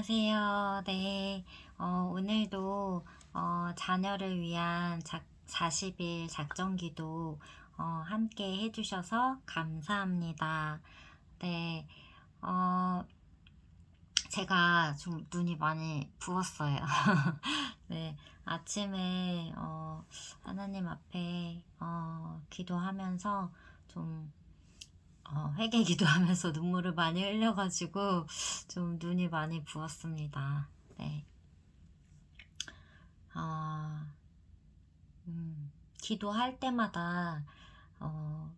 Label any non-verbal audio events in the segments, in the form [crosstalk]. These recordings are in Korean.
안녕하세요. 네. 어, 오늘도 어, 자녀를 위한 작, 40일 작정 기도 어, 함께 해주셔서 감사합니다. 네. 어, 제가 좀 눈이 많이 부었어요. [laughs] 네. 아침에 어, 하나님 앞에 어, 기도하면서 좀 어, 회개 기도하면서 [laughs] 눈물을 많이 흘려가지고 좀 눈이 많이 부었습니다. 네. 아, 음, 기도할 때마다 어,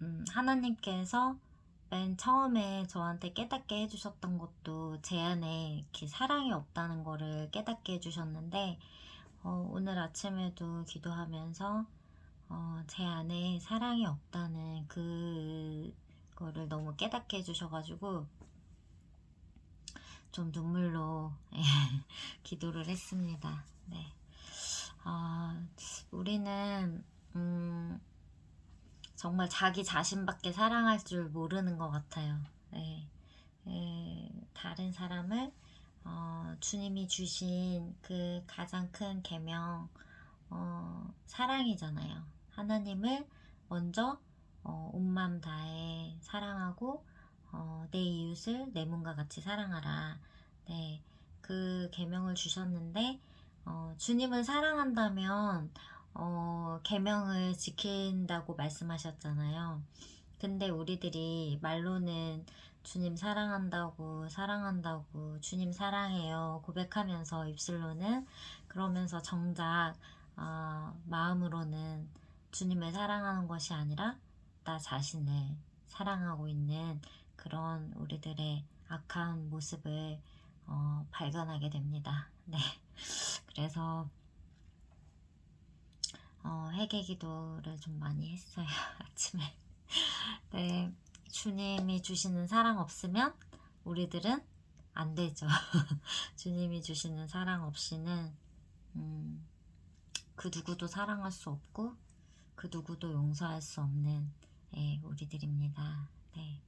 음, 하나님께서 맨 처음에 저한테 깨닫게 해주셨던 것도 제 안에 이렇게 사랑이 없다는 거를 깨닫게 해주셨는데 어, 오늘 아침에도 기도하면서 어, 제 안에 사랑이 없다는 그거를 너무 깨닫게 해주셔가지고 좀 눈물로 [laughs] 기도를 했습니다. 네. 아, 우리는 음, 정말 자기 자신밖에 사랑할 줄 모르는 것 같아요. 네. 예, 다른 사람을 어, 주님이 주신 그 가장 큰 계명 어, 사랑이잖아요. 하나님을 먼저 어, 온맘 다해 사랑하고 어, 내 이웃을 내 몸과 같이 사랑하라. 네, 그 계명을 주셨는데 어, 주님을 사랑한다면 어, 계명을 지킨다고 말씀하셨잖아요. 근데 우리들이 말로는 주님 사랑한다고 사랑한다고 주님 사랑해요 고백하면서 입술로는 그러면서 정작 어, 마음으로는 주님을 사랑하는 것이 아니라 나 자신을 사랑하고 있는 그런 우리들의 악한 모습을 어, 발견하게 됩니다. [laughs] 네. 그래서 어, 회개 기도를 좀 많이 했어요. [laughs] 아침에. 네. 주님이 주시는 사랑 없으면 우리들은 안 되죠. [laughs] 주님이 주시는 사랑 없이는 음, 그 누구도 사랑할 수 없고 그 누구도 용서할 수 없는 예, 우리들입니다. 네.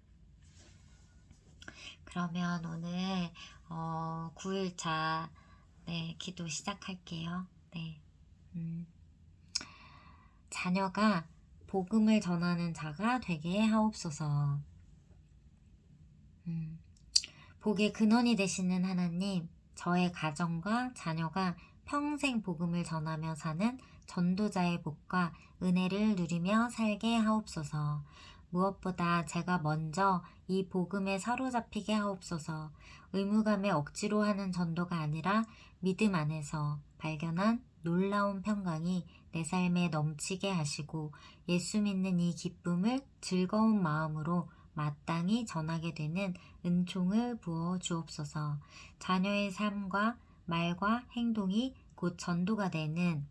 그러면 오늘 어, 9일차 네, 기도 시작할게요. 네. 음. 자녀가 복음을 전하는 자가 되게 하옵소서. 음. 복의 근원이 되시는 하나님, 저의 가정과 자녀가 평생 복음을 전하며 사는 전도자의 복과 은혜를 누리며 살게 하옵소서. 무엇보다 제가 먼저 이 복음에 사로잡히게 하옵소서. 의무감에 억지로 하는 전도가 아니라 믿음 안에서 발견한 놀라운 평강이 내 삶에 넘치게 하시고 예수 믿는 이 기쁨을 즐거운 마음으로 마땅히 전하게 되는 은총을 부어 주옵소서. 자녀의 삶과 말과 행동이 곧 전도가 되는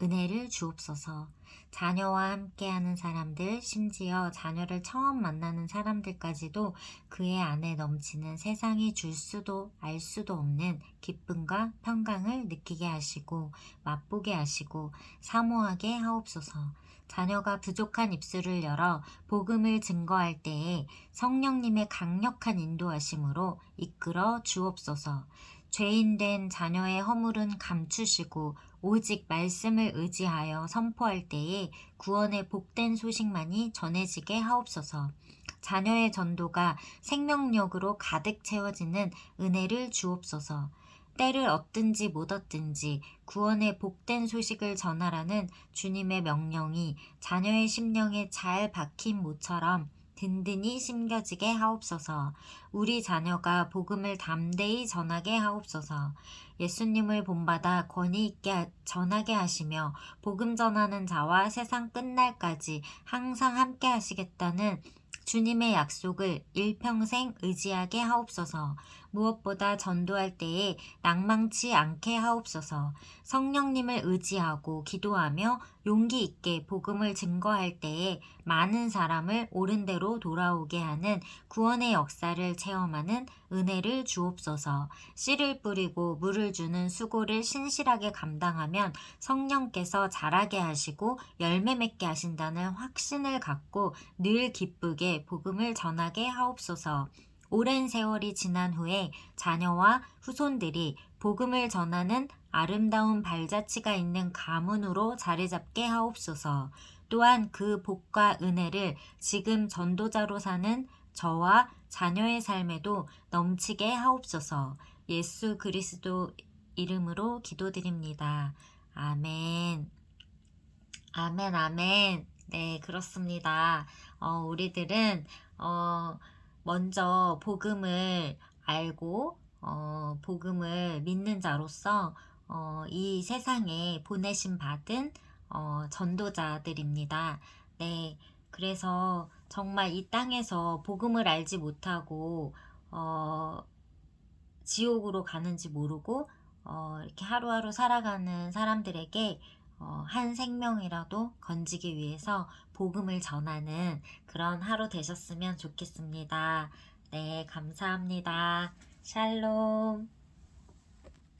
은혜를 주옵소서. 자녀와 함께하는 사람들, 심지어 자녀를 처음 만나는 사람들까지도 그의 안에 넘치는 세상이 줄 수도 알 수도 없는 기쁨과 평강을 느끼게 하시고 맛보게 하시고 사모하게 하옵소서. 자녀가 부족한 입술을 열어 복음을 증거할 때에 성령님의 강력한 인도하심으로 이끌어 주옵소서. 죄인된 자녀의 허물은 감추시고 오직 말씀을 의지하여 선포할 때에 구원의 복된 소식만이 전해지게 하옵소서. 자녀의 전도가 생명력으로 가득 채워지는 은혜를 주옵소서. 때를 얻든지 못 얻든지 구원의 복된 소식을 전하라는 주님의 명령이 자녀의 심령에 잘 박힌 모처럼 든든히 심겨지게 하옵소서. 우리 자녀가 복음을 담대히 전하게 하옵소서. 예수님을 본받아 권위 있게 전하게 하시며 복음 전하는 자와 세상 끝날까지 항상 함께 하시겠다는 주님의 약속을 일평생 의지하게 하옵소서. 무엇보다 전도할 때에 낭망치 않게 하옵소서. 성령님을 의지하고 기도하며 용기 있게 복음을 증거할 때에 많은 사람을 옳은 대로 돌아오게 하는 구원의 역사를 체험하는 은혜를 주옵소서. 씨를 뿌리고 물을 주는 수고를 신실하게 감당하면 성령께서 자라게 하시고 열매 맺게 하신다는 확신을 갖고 늘 기쁘게 복음을 전하게 하옵소서. 오랜 세월이 지난 후에 자녀와 후손들이 복음을 전하는 아름다운 발자취가 있는 가문으로 자리 잡게 하옵소서. 또한 그 복과 은혜를 지금 전도자로 사는 저와 자녀의 삶에도 넘치게 하옵소서. 예수 그리스도 이름으로 기도드립니다. 아멘. 아멘, 아멘. 네, 그렇습니다. 어, 우리들은, 어, 먼저 복음을 알고, 어, 복음을 믿는 자로서, 어, 이 세상에 보내심 받은, 어, 전도자들입니다. 네, 그래서 정말 이 땅에서 복음을 알지 못하고, 어, 지옥으로 가는지 모르고, 어, 이렇게 하루하루 살아가는 사람들에게 어, 한 생명이라도 건지기 위해서 복음을 전하는 그런 하루 되셨으면 좋겠습니다. 네, 감사합니다. 샬롬.